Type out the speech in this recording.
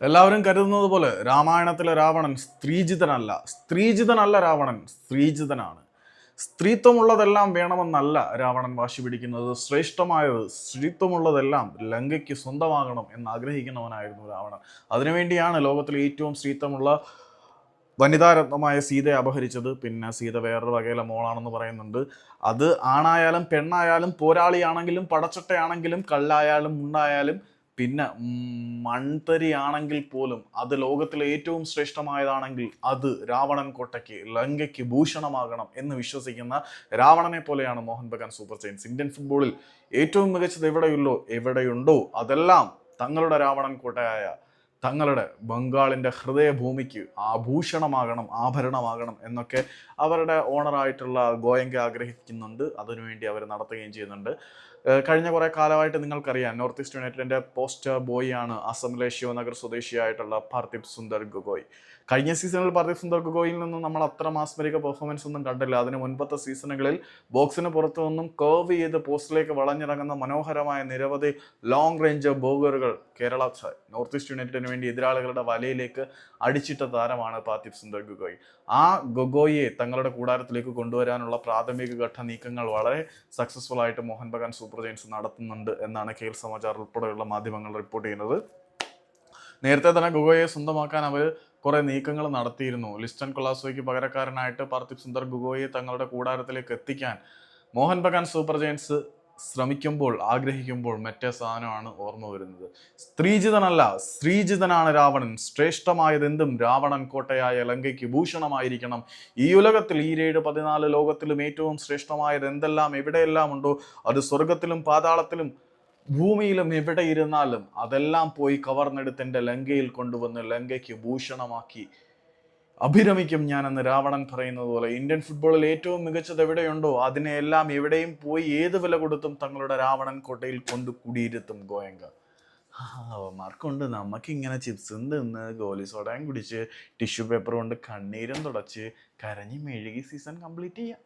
എല്ലാവരും കരുതുന്നത് പോലെ രാമായണത്തിലെ രാവണൻ സ്ത്രീജിതനല്ല. സ്ത്രീജിതനല്ല രാവണൻ സ്ത്രീജിതനാണ്. സ്ത്രീത്വമുള്ളതെല്ലാം വേണമെന്നല്ല രാവണൻ വാശി പിടിക്കുന്നത്. ശ്രേഷ്ഠമായത് സ്ത്രീത്വമുള്ളതെല്ലാം ലങ്കയ്ക്ക് സ്വന്തമാകണം എന്ന് ആഗ്രഹിക്കുന്നവനായിരുന്നു രാവണൻ. അതിനുവേണ്ടിയാണ് ലോകത്തിലെ ഏറ്റവും സ്ത്രീത്വമുള്ള വനിതാരത്നമായ സീതയെ അപഹരിച്ചത്. പിന്നെ സീത വേറൊരു വകയിലെ മോളാണെന്ന് പറയുന്നുണ്ട്. അത് ആണായാലും പെണ്ണായാലും പോരാളിയാണെങ്കിലും പടച്ചട്ടയാണെങ്കിലും കള്ളായാലും ഉണ്ടായാലും പിന്നെ മൺതരി ആണെങ്കിൽ പോലും അത് ലോകത്തിലെ ഏറ്റവും ശ്രേഷ്ഠമായതാണെങ്കിൽ അത് രാവണൻ കോട്ടയ്ക്ക് ലങ്കയ്ക്ക് ഭൂഷണമാകണം എന്ന് വിശ്വസിക്കുന്ന രാവണനെ പോലെയാണ് Mohun Bagan super giants Indian ഫുട്ബോളിൽ ഏറ്റവും മികച്ചത് എവിടെയുള്ളോ എവിടെയുണ്ടോ അതെല്ലാം തങ്ങളുടെ രാവണൻ കോട്ടയായ തങ്ങളുടെ ബംഗാളിന്റെ ഹൃദയഭൂമിക്ക് ആഭൂഷണമാകണം ആഭരണമാകണം എന്നൊക്കെ അവരുടെ ഓണറായിട്ടുള്ള ഗോയങ്ക ആഗ്രഹിക്കുന്നുണ്ട്. അതിനുവേണ്ടി അവർ നടത്തുകയും ചെയ്യുന്നുണ്ട്. കഴിഞ്ഞ കുറേ കാലമായിട്ട് നിങ്ങൾക്കറിയാം നോർത്ത് ഈസ്റ്റ് യുണൈറ്റഡിന്റെ പോസ്റ്റർ ബോയ് ആണ് അസമിലെ ശിവനഗർ സ്വദേശിയായിട്ടുള്ള പാർത്ഥിപ് സുന്ദർ ഗൊഗോയ്. കഴിഞ്ഞ സീസണിൽ പാർത്ഥിപ് സുന്ദർ ഗൊഗോയിൽ നിന്നും നമ്മൾ അത്ര മാസ്മരിക പെർഫോമൻസ് ഒന്നും കണ്ടില്ല. അതിന് മുൻപത്തെ സീസണുകളിൽ ബോക്സിന് പുറത്തു നിന്നും കേർവ് ചെയ്ത് പോസ്റ്റിലേക്ക് വളഞ്ഞിറങ്ങുന്ന മനോഹരമായ നിരവധി ലോങ് റേഞ്ച് ബോഗറുകൾ കേരള നോർത്ത് ഈസ്റ്റ് യുണൈറ്റഡിന് വേണ്ടി എതിരാളികളുടെ വലയിലേക്ക് അടിച്ചിട്ട താരമാണ് പാർത്ഥിബ് സുന്ദർ ഗൊഗോയ്. ആ ഗൊഗോയെ തങ്ങളുടെ കൂടാരത്തിലേക്ക് കൊണ്ടുവരാനുള്ള പ്രാഥമിക ഘട്ട നീക്കങ്ങൾ വളരെ സക്സസ്ഫുൾ ആയിട്ട് മോഹൻ ബഗാൻ സൂപ്പർ ജയൻസ് നടത്തുന്നുണ്ട് എന്നാണ് കേൽ സമാചാർ ഉൾപ്പെടെയുള്ള മാധ്യമങ്ങൾ റിപ്പോർട്ട് ചെയ്യുന്നത്. നേരത്തെ തന്നെ ഗുഗോയെ സ്വന്തമാക്കാൻ അവർ കുറെ നീക്കങ്ങൾ നടത്തിയിരുന്നു. ലിസ്റ്റൻ കൊളാസോയ്ക്ക് പകരക്കാരനായിട്ട് പാർത്ഥിബ് സുന്ദർ ഗുഗോയെ തങ്ങളുടെ കൂടാരത്തിലേക്ക് എത്തിക്കാൻ മോഹൻ ബഗാൻ സൂപ്പർ ജയൻസ് ശ്രമിക്കുമ്പോൾ ആഗ്രഹിക്കുമ്പോൾ മറ്റേ സാധനമാണ് ഓർമ്മ വരുന്നത്. സ്ത്രീജിതനല്ല സ്ത്രീജിതനാണ് രാവണൻ. ശ്രേഷ്ഠമായതെന്തും രാവണൻ കോട്ടയായ ലങ്കയ്ക്ക് ഭൂഷണമായിരിക്കണം. ഈ ഉലകത്തിൽ ഈ ഏഴ് പതിനാല് ലോകത്തിലും ഏറ്റവും ശ്രേഷ്ഠമായത് എന്തെല്ലാം എവിടെയെല്ലാം ഉണ്ടോ അത് സ്വർഗത്തിലും പാതാളത്തിലും ഭൂമിയിലും എവിടെ ഇരുന്നാലും അതെല്ലാം പോയി കവർന്നെടുത്ത് എന്റെ ലങ്കയിൽ കൊണ്ടുവന്ന് ലങ്കയ്ക്ക് ഭൂഷണമാക്കി അഭിരമിക്കും ഞാനെന്ന് രാവണൻ പറയുന്നത് പോലെ. ഇന്ത്യൻ ഫുട്ബോളിൽ ഏറ്റവും മികച്ചത് എവിടെയുണ്ടോ അതിനെയെല്ലാം എവിടെയും പോയി ഏത് വില കൊടുത്തും തങ്ങളുടെ രാവണൻ കോട്ടയിൽ കൊണ്ട് കുടിയിരുത്തും ഗോയങ്ക. അവന്മാർക്കുണ്ട്. നമുക്ക് ഇങ്ങനെ ചിപ്സും തിന്ന് ഗോലി സോഡയും കുടിച്ച് ടിഷ്യൂ പേപ്പർ കൊണ്ട് കണ്ണീരും തുടച്ച് കരഞ്ഞ് മെഴുകി സീസൺ കംപ്ലീറ്റ് ചെയ്യാം.